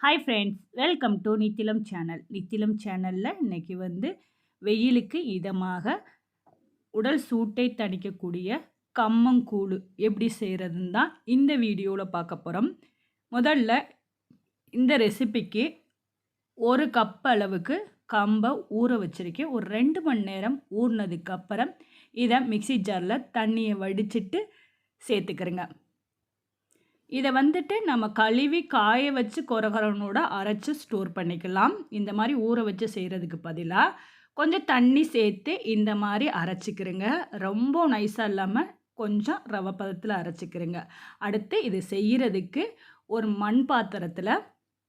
Hi friends welcome to Nithilam channel Nithilam சேனலில் இன்றைக்கி வந்து வெயிலுக்கு இதமாக உடல் சூட்டை தணிக்கக்கூடிய கம்மங்கூழு எப்படி செய்கிறதுன்னு தான் இந்த வீடியோவில் பார்க்க போகிறோம் முதல்ல இந்த ரெசிபிக்கு ஒரு கப் அளவுக்கு கம்பை ஊற வச்சுருக்கேன். ஒரு ரெண்டு மணி நேரம் ஊறினதுக்கப்புறம் இதை மிக்சி ஜாரில் தண்ணியை வடிச்சிட்டு சேர்த்துக்கிறேங்க. இதை வந்துட்டு நம்ம கழுவி காய வச்சு கொரகரனோட அரைச்சி ஸ்டோர் பண்ணிக்கலாம். இந்த மாதிரி ஊற வச்சு செய்கிறதுக்கு பதிலாக கொஞ்சம் தண்ணி சேர்த்து இந்த மாதிரி அரைச்சிக்கிறேங்க ரொம்ப நைஸாக இல்லாமல் கொஞ்சம் ரவை பதத்தில் அரைச்சிக்கிறேங்க அடுத்து இது செய்கிறதுக்கு ஒரு மண் பாத்திரத்தில்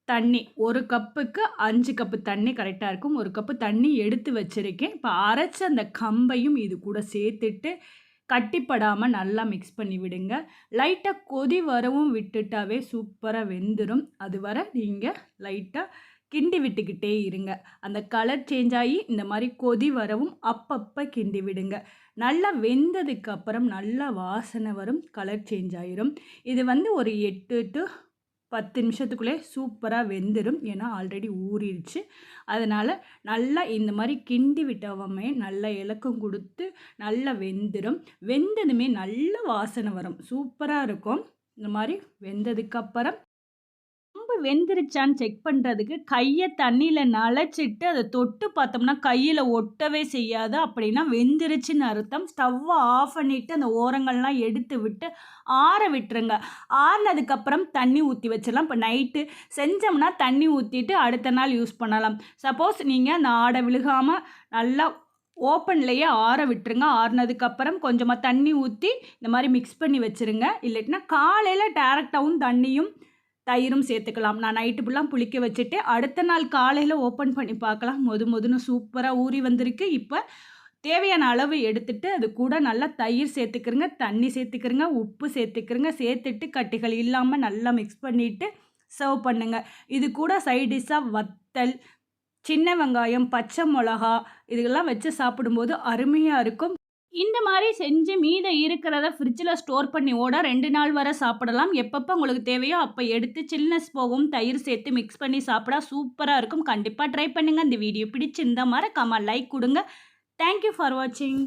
தண்ணி ஒரு கப்புக்கு அஞ்சு கப்பு தண்ணி கரெக்டாக இருக்கும். ஒரு கப்பு தண்ணி எடுத்து வச்சுருக்கேன். இப்போ அரைச்ச அந்த கம்பையும் இது கூட சேர்த்துட்டு கட்டிப்படாமல் நல்லா மிக்ஸ் பண்ணி விடுங்க. லைட்டாக கொதி வரவும் விட்டுட்டாவே சூப்பராக வெந்துடும் அது வர நீங்கள் லைட்டாக கிண்டி விட்டுக்கிட்டே இருங்க. அந்த கலர் சேஞ்ச் ஆகி இந்த மாதிரி கொதி வரவும் அப்பப்போ கிண்டி விடுங்க. நல்லா வெந்ததுக்கு அப்புறம் நல்லா வாசனை வரும். கலர் சேஞ்ச் ஆகிரும் இது வந்து ஒரு எட்டு டு பத்து நிமிஷத்துக்குள்ளே சூப்பராக வெந்துடும் ஏன்னா ஆல்ரெடி ஊறிடுச்சு அதனால் நல்லா இந்த மாதிரி கிண்டி விட்டவமே நல்லா இலக்கம் கொடுத்து நல்லா வெந்துடும் வெந்ததுமே நல்ல வாசனை வரும். சூப்பராக இருக்கும். இந்த மாதிரி வெந்ததுக்கப்புறம் ரொம்ப வெந்துருச்சான்னு செக் பண்ணுறதுக்கு கையை தண்ணியில் நனைச்சிட்டு அதை தொட்டு பார்த்தோம்னா கையில் ஒட்டவே செய்யாது. அப்படின்னா வெந்துருச்சுன்னு அர்த்தம். ஸ்டவ்வை ஆஃப் பண்ணிவிட்டு அந்த ஓரங்கள்லாம் எடுத்து விட்டு ஆற விட்டுருங்க. ஆறினதுக்கப்புறம் தண்ணி ஊற்றி வச்சிடலாம். இப்போ நைட்டு செஞ்சோம்னா தண்ணி ஊற்றிட்டு அடுத்த நாள் யூஸ் பண்ணலாம். சப்போஸ் நீங்கள் அந்த ஆடை விழுகாமல் நல்லா ஓப்பன்லேயே ஆற விட்டுருங்க. ஆறுனதுக்கப்புறம் கொஞ்சமாக தண்ணி ஊற்றி இந்த மாதிரி மிக்ஸ் பண்ணி வச்சுருங்க. இல்லாட்டினா காலையில் டேரெக்டாகவும் தண்ணியும் தயிரும் சேர்த்துக்கலாம். நான் நைட்டு ஃபுல்லாக புளிக்க வச்சுட்டு அடுத்த நாள் காலையில் ஓப்பன் பண்ணி பார்க்கலாம். மொது மொதுன்னு சூப்பராக ஊறி வந்திருக்கு. இப்போ தேவையான அளவு எடுத்துட்டு அது கூட நல்லா தயிர் சேர்த்துக்கிறங்க தண்ணி சேர்த்துக்கிறங்க உப்பு சேர்த்துக்கிறங்க சேர்த்துட்டு கட்டிகள் இல்லாமல் நல்லா மிக்ஸ் பண்ணிவிட்டு சர்வ் பண்ணுங்கள் இது கூட சைடிஷ்ஷாக வத்தல் சின்ன வெங்காயம் பச்சை மிளகா இதுகெல்லாம் வச்சு சாப்பிடும்போது அருமையாக இருக்கும். இந்த மாதிரி செஞ்சு மீதை இருக்கிறத ஃப்ரிட்ஜில் ஸ்டோர் பண்ணி ஓட ரெண்டு நாள் வரை சாப்பிடலாம். எப்பப்போ உங்களுக்கு தேவையோ அப்போ எடுத்து சில்னஸ் போகும் தயிர் சேர்த்து மிக்ஸ் பண்ணி சாப்பிட சூப்பராக இருக்கும். கண்டிப்பாக ட்ரை பண்ணுங்கள் இந்த வீடியோ பிடிச்சிருந்த மாதிரி கம்மா லைக் கொடுங்க தேங்க்யூ ஃபார் வாட்சிங்